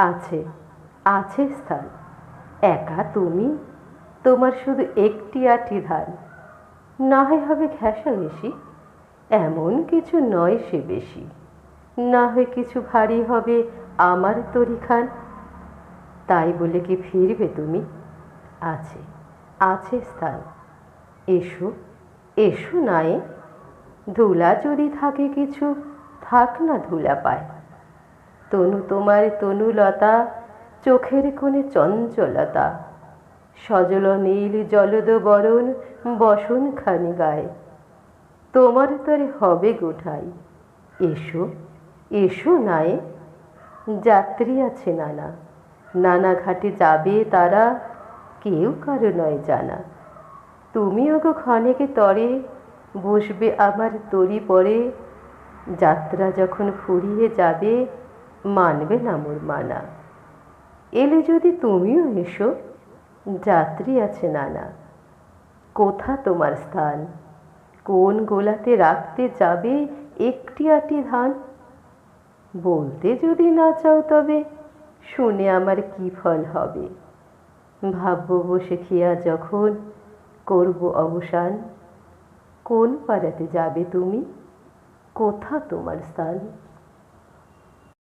আছে আছে স্থান। একা তুমি, তোমার শুধু একটি আটি ধান। না হয় হবে ঘেঁষাঘেঁষি এমন কিছু নয় সে বেশি। না হয় কিছু ভারী হবে আমার তরি খান তাই বলে কি ফিরবে তুমি? আছে আছে স্থান। এসো এসো নাই ধুলা যদি থাকে কিছু, থাক না ধুলা পায়। তনু তোমার তনুলতা, চোখের কোণে চঞ্চলতা। সজল নীল জলদ বরণ বসন খানি গায়ে। তোমার তরে হবে গোঠাই। এসো এসো নাই যাত্রী আছে নানা। নানা ঘাটে যাবে তারা, কেউ কারও নয় জানা। তুমিও গো ক্ষণেকে তরে, বসবে আমার তরি পরে। যাত্রা যখন ফুরিয়ে যাবে মানবে না মোর মানা এলে যদি তুমিও এসো, যাত্রী আছে নানা। কোথা তোমার স্থান? কোন গোলাতে রাখতে যাবে একটি আটি ধান? বলতে যদি না চাও তবে, শুনে আমার কি ফল হবে? ভাববো বসে খিয়া যখন করব অবসান, কোন পাড়াতে যাবে তুমি? কোথা তোমার স্থান?